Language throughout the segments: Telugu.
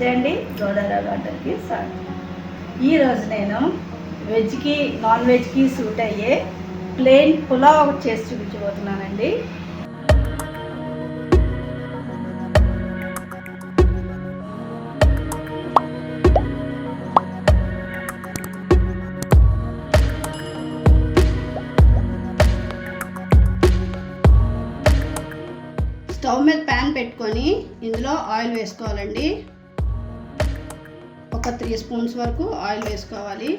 నమస్తే అండి. గోదావరి వాటర్కి స్వాగతం. ఈరోజు నేను వెజ్కి నాన్ వెజ్కి సూట్ అయ్యే ప్లెయిన్ పులావ్ ఒకటి చేసి చూపించబోతున్నానండి. స్టవ్ మీద ప్యాన్ పెట్టుకొని ఇందులో ఆయిల్ వేసుకోవాలండి. ఒక త్రీ స్పూన్స్ వరకు ఆయిల్ వేసుకోవాలి.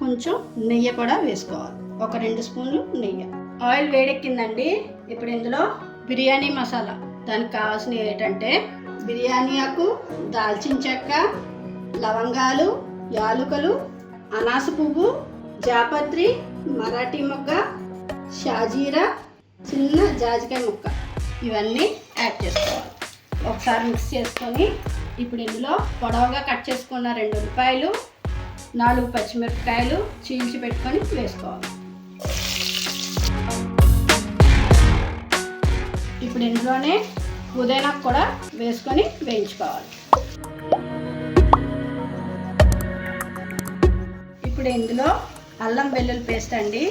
కొంచెం నెయ్యి కూడా వేసుకోవాలి. ఒక రెండు స్పూన్లు నెయ్యి. ఆయిల్ వేడెక్కిందండి. ఇప్పుడు ఇందులో బిర్యానీ మసాలా. దానికి కావాల్సినవి ఏంటంటే బిర్యానీ ఆకు దాల్చిన చెక్క లవంగాలు యాలుకలు అనాస పువ్వు జాపత్రి మరాఠీ మొగ్గ షాజీరా చిన్న జాజికాయ ముక్క. ఇవన్నీ యాడ్ చేసుకోవాలి. ఒకసారి మిక్స్ చేసుకొని ఇప్పుడు ఇందులో పొడవుగా కట్ చేసుకున్న రెండు ఉల్లిపాయలు నాలుగు పచ్చిమిరపకాయలు చీల్చి పెట్టుకొని వేసుకోవాలి. ఇప్పుడు ఇందులోనే పుదీనా కూడా వేసుకొని వేయించుకోవాలి. ఇప్పుడు ఇందులో అల్లం వెల్లుల్లి పేస్ట్ అండి.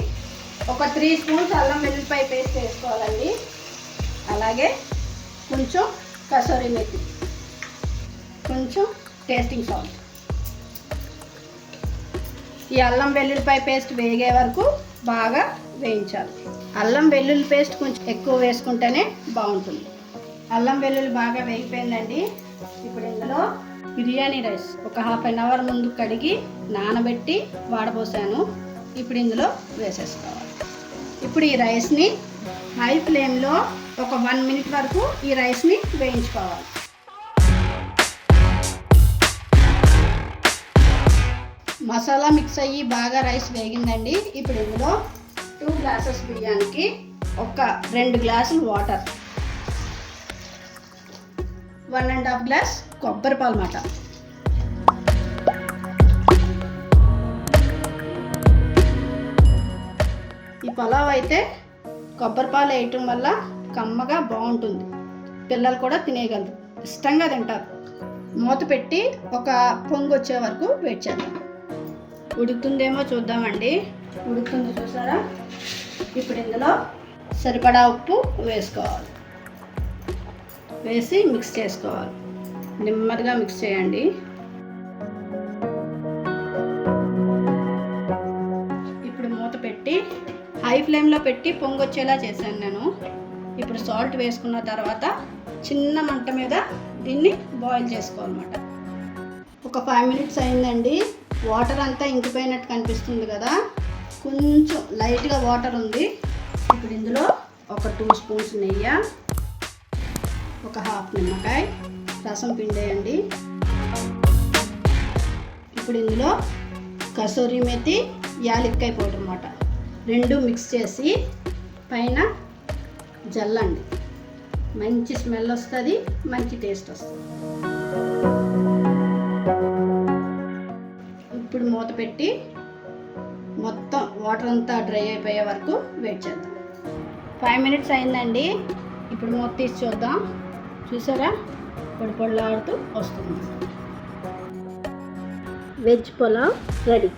ఒక త్రీ స్పూన్స్ అల్లం వెల్లుల్లిపాయ పేస్ట్ వేసుకోవాలండి. అలాగే కొంచెం కసూరి మెత్తి కొంచెం టేస్టింగ్ సాల్ట్ ఈ అల్లం వెల్లుల్లిపాయ పేస్ట్ వేగే వరకు బాగా వేయించాలి. అల్లం వెల్లుల్లి పేస్ట్ కొంచెం ఎక్కువ వేసుకుంటేనే బాగుంటుంది. అల్లం వెల్లుల్లి బాగా వేగిపోయిందండి. ఇప్పుడు ఇందులో బిర్యానీ రైస్ ఒక హాఫ్ అన్ అవర్ ముందు కడిగి నానబెట్టి వాడబోసాను. ఇప్పుడు ఇందులో వేసేసుకోవాలి. ఇప్పుడు ఈ రైస్ని హై ఫ్లేమ్లో ఒక వన్ మినిట్ వరకు ఈ రైస్ని వేయించుకోవాలి. మసాలా మిక్స్ అయ్యి బాగా రైస్ వేగిందండి. ఇప్పుడు ఇందులో టూ గ్లాసెస్ బియ్యానికి ఒక రెండు గ్లాసులు water one and half glass కొబ్బరి పాలు మాట ఈ పలావ్ అయితే కొబ్బరి పాలు వేయటం వల్ల కమ్మగా బాగుంటుంది. పిల్లలు కూడా తినేయగలరు. ఇష్టంగా తింటారు. మూత పెట్టి ఒక పొంగు వచ్చే వరకు వెయిట్ చేద్దాం. ఉడుకుతుందేమో చూద్దామండి. ఉడుకుతుంది చూసారా? ఇప్పుడు ఇందులో సరిపడా ఉప్పు వేసుకోవాలి. వేసి మిక్స్ చేసుకోవాలి. నెమ్మదిగా మిక్స్ చేయండి. ఇప్పుడు మూత పెట్టి హై ఫ్లేమ్లో పెట్టి పొంగొచ్చేలా చేశాను నేను. ఇప్పుడు సాల్ట్ వేసుకున్న తర్వాత చిన్న మంట మీద దీన్ని బాయిల్ చేసుకోవాలన్నమాట. ఒక ఫైవ్ మినిట్స్ అయిందండి. వాటర్ అంతా ఇంకిపోయినట్టు కనిపిస్తుంది కదా. కొంచెం లైట్గా వాటర్ ఉంది. ఇప్పుడు ఇందులో ఒక టూ స్పూన్స్ నెయ్యి ఒక హాఫ్ నిమ్మకాయ రసం పిండేయండి. ఇప్పుడు ఇందులో కసూరి మెతి యాలక్కాయ పౌడర్ అన్నమాట. రెండు మిక్స్ చేసి పైన జల్లండి. మంచి స్మెల్ వస్తుంది మంచి టేస్ట్ వస్తుంది. ఇప్పుడు మూత పెట్టి మొత్తం వాటర్ అంతా డ్రై అయిపోయే వరకు వెయిట్ చేద్దాం. ఫైవ్ మినిట్స్ అయిందండి. ఇప్పుడు మూత తీసి చూద్దాం. చూసారా? పొడి పొడిలాడుతూ వస్తుంది. వెజ్ పులావ్ రెడీ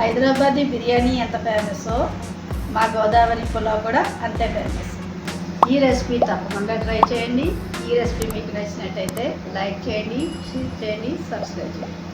హైదరాబాదీ బిర్యానీ ఎంత ఫేమస్ మా గోదావరి పులావ్ కూడా అంతే ఫేమస్ ఈ రెసిపీ తప్పకుండా ట్రై చేయండి. ఈ రెసిపీ మీకు నచ్చినట్టయితే లైక్ చేయండి షేర్ చేయండి సబ్స్క్రైబ్ చేయండి.